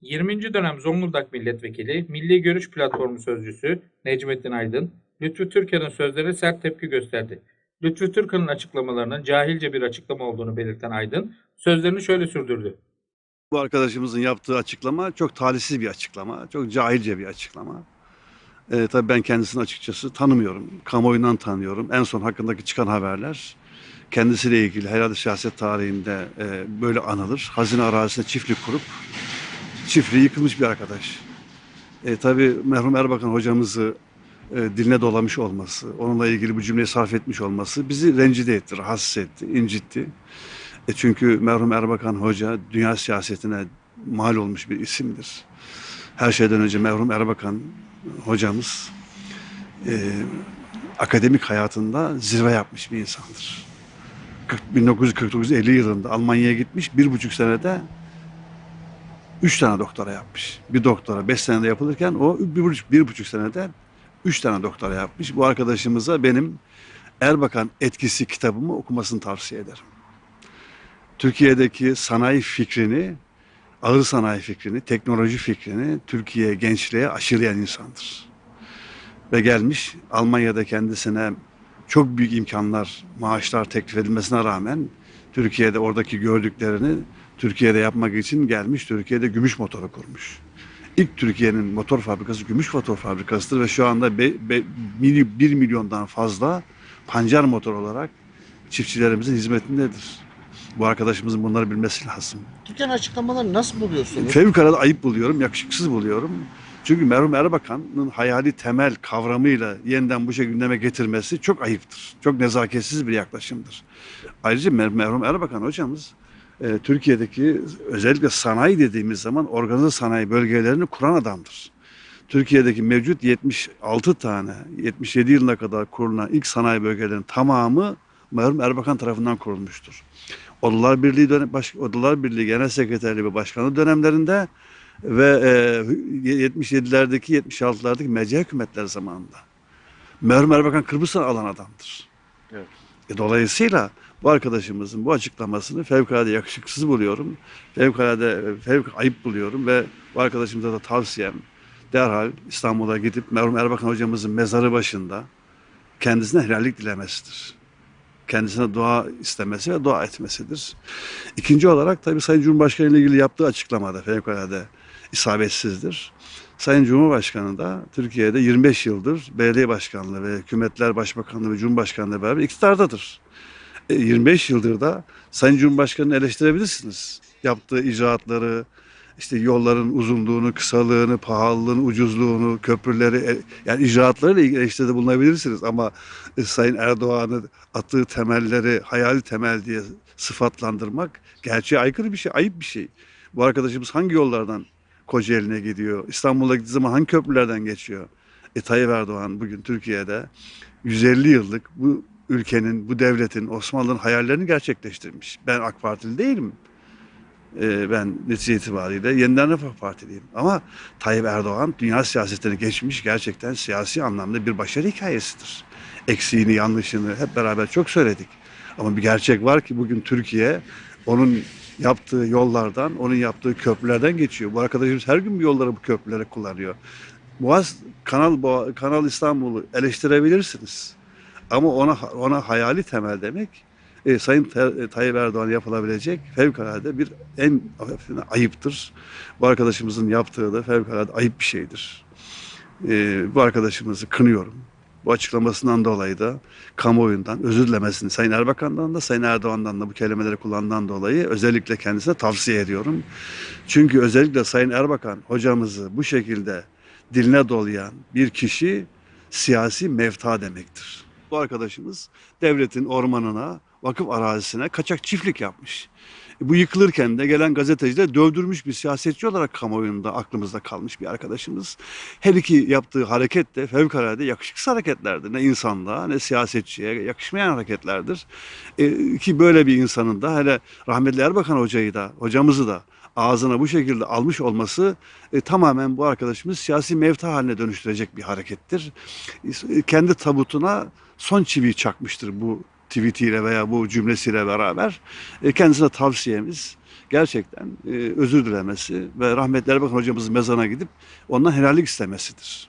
20. dönem Zonguldak Milletvekili, Milli Görüş Platformu Sözcüsü Necmettin Aydın, Lütfü Türkan'ın sözlerine sert tepki gösterdi. Lütfü Türkan'ın açıklamalarının cahilce bir açıklama olduğunu belirten Aydın, sözlerini şöyle sürdürdü. Bu arkadaşımızın yaptığı açıklama çok talihsiz bir açıklama, çok cahilce bir açıklama. Ee, tabii ben kendisini açıkçası tanımıyorum, kamuoyundan tanıyorum. En son hakkındaki çıkan haberler kendisiyle ilgili herhalde siyaset tarihinde e, böyle anılır. Hazine arazisinde çiftlik kurup çiftliği yıkılmış bir arkadaş. E, tabii merhum Erbakan hocamızı e, diline dolamış olması, onunla ilgili bu cümleyi sarf etmiş olması bizi rencide etti, rahatsız etti, incitti. E çünkü merhum Erbakan Hoca dünya siyasetine mal olmuş bir isimdir. Her şeyden önce merhum Erbakan hocamız e, akademik hayatında zirve yapmış bir insandır. 1949-50 yılında Almanya'ya gitmiş, bir buçuk senede üç tane doktora yapmış. Bir doktora beş senede yapılırken o bir buçuk, bir buçuk senede üç tane doktora yapmış. Bu arkadaşımıza benim Erbakan etkisi kitabımı okumasını tavsiye ederim. Türkiye'deki sanayi fikrini, ağır sanayi fikrini, teknoloji fikrini Türkiye gençliğe aşılayan insandır. Ve gelmiş Almanya'da kendisine çok büyük imkanlar, maaşlar teklif edilmesine rağmen Türkiye'de oradaki gördüklerini Türkiye'de yapmak için gelmiş. Türkiye'de gümüş motoru kurmuş. İlk Türkiye'nin motor fabrikası gümüş motor fabrikasıdır ve şu anda 1 milyondan fazla pancar motor olarak çiftçilerimizin hizmetindedir. Bu arkadaşımızın bunları bilmesi lazım. Türkiye'nin açıklamalarını nasıl buluyorsunuz? Fevkalade ayıp buluyorum, yakışıksız buluyorum. Çünkü merhum Erbakan'ın hayali temel kavramıyla yeniden bu şekilde gündeme getirmesi çok ayıptır. Çok nezaketsiz bir yaklaşımdır. Ayrıca mer- merhum Erbakan hocamız e, Türkiye'deki özellikle sanayi dediğimiz zaman organize sanayi bölgelerini kuran adamdır. Türkiye'deki mevcut 76 tane, 77 yılına kadar kurulan ilk sanayi bölgelerinin tamamı merhum Erbakan tarafından kurulmuştur. Odalar Birliği baş, Odalar Birliği Genel Sekreterliği ve Başkanı dönemlerinde ve e, 77'lerdeki 76'lardaki mercek hükümetler zamanında. Merhum Erbakan Kıbrıs'tan alan adamdır. Evet. E, dolayısıyla bu arkadaşımızın bu açıklamasını fevkalade yakışıksız buluyorum. Fevkalade fevk ayıp buluyorum ve bu arkadaşımıza da tavsiyem derhal İstanbul'a gidip merhum Erbakan hocamızın mezarı başında kendisine helallik dilemesidir kendisine dua istemesi ve dua etmesidir. İkinci olarak tabii Sayın Cumhurbaşkanı ile ilgili yaptığı açıklamada fevkalade isabetsizdir. Sayın Cumhurbaşkanı da Türkiye'de 25 yıldır belediye başkanlığı ve hükümetler başbakanlığı ve cumhurbaşkanlığı beraber iktidardadır. E, 25 yıldır da Sayın Cumhurbaşkanı'nı eleştirebilirsiniz. Yaptığı icraatları, işte yolların uzunluğunu, kısalığını, pahalılığını, ucuzluğunu, köprüleri, e, yani icraatlarıyla ilgili eleştiride bulunabilirsiniz. Ama e, Sayın Erdoğan'ı attığı temelleri hayali temel diye sıfatlandırmak gerçeğe aykırı bir şey, ayıp bir şey. Bu arkadaşımız hangi yollardan Kocaeli'ne gidiyor? İstanbul'a gittiği zaman hangi köprülerden geçiyor? E, Tayyip Erdoğan bugün Türkiye'de 150 yıllık bu ülkenin, bu devletin, Osmanlı'nın hayallerini gerçekleştirmiş. Ben AK Partili değilim. Ee, ben netice itibariyle yeniden Refah Partiliyim. Ama Tayyip Erdoğan dünya siyasetine geçmiş gerçekten siyasi anlamda bir başarı hikayesidir. Eksiğini, yanlışını hep beraber çok söyledik. Ama bir gerçek var ki bugün Türkiye onun yaptığı yollardan, onun yaptığı köprülerden geçiyor. Bu arkadaşımız her gün bu yolları, bu köprüleri kullanıyor. Boğaz, Kanal, Boğa- Kanal İstanbul'u eleştirebilirsiniz. Ama ona ona hayali temel demek e, Sayın e, Tayyip Erdoğan yapılabilecek fevkalade bir en ayıptır. Bu arkadaşımızın yaptığı da fevkalade ayıp bir şeydir. E, bu arkadaşımızı kınıyorum. Bu açıklamasından dolayı da kamuoyundan özür dilemesini Sayın Erbakan'dan da Sayın Erdoğan'dan da bu kelimeleri kullandığından dolayı özellikle kendisine tavsiye ediyorum. Çünkü özellikle Sayın Erbakan hocamızı bu şekilde diline dolayan bir kişi siyasi mevta demektir. Bu arkadaşımız devletin ormanına, vakıf arazisine kaçak çiftlik yapmış. Bu yıkılırken de gelen gazeteciler dövdürmüş bir siyasetçi olarak kamuoyunda aklımızda kalmış bir arkadaşımız. Her iki yaptığı hareket de fevkalade yakışıksız hareketlerdir. Ne insanlığa ne siyasetçiye yakışmayan hareketlerdir. E, ki böyle bir insanın da hele rahmetli Erbakan hocayı da hocamızı da ağzına bu şekilde almış olması e, tamamen bu arkadaşımız siyasi mevta haline dönüştürecek bir harekettir. E, kendi tabutuna son çiviyi çakmıştır bu tweetiyle veya bu cümlesiyle beraber. E, kendisine tavsiyemiz gerçekten e, özür dilemesi ve rahmetli Erbakan hocamızın mezarına gidip ondan helallik istemesidir.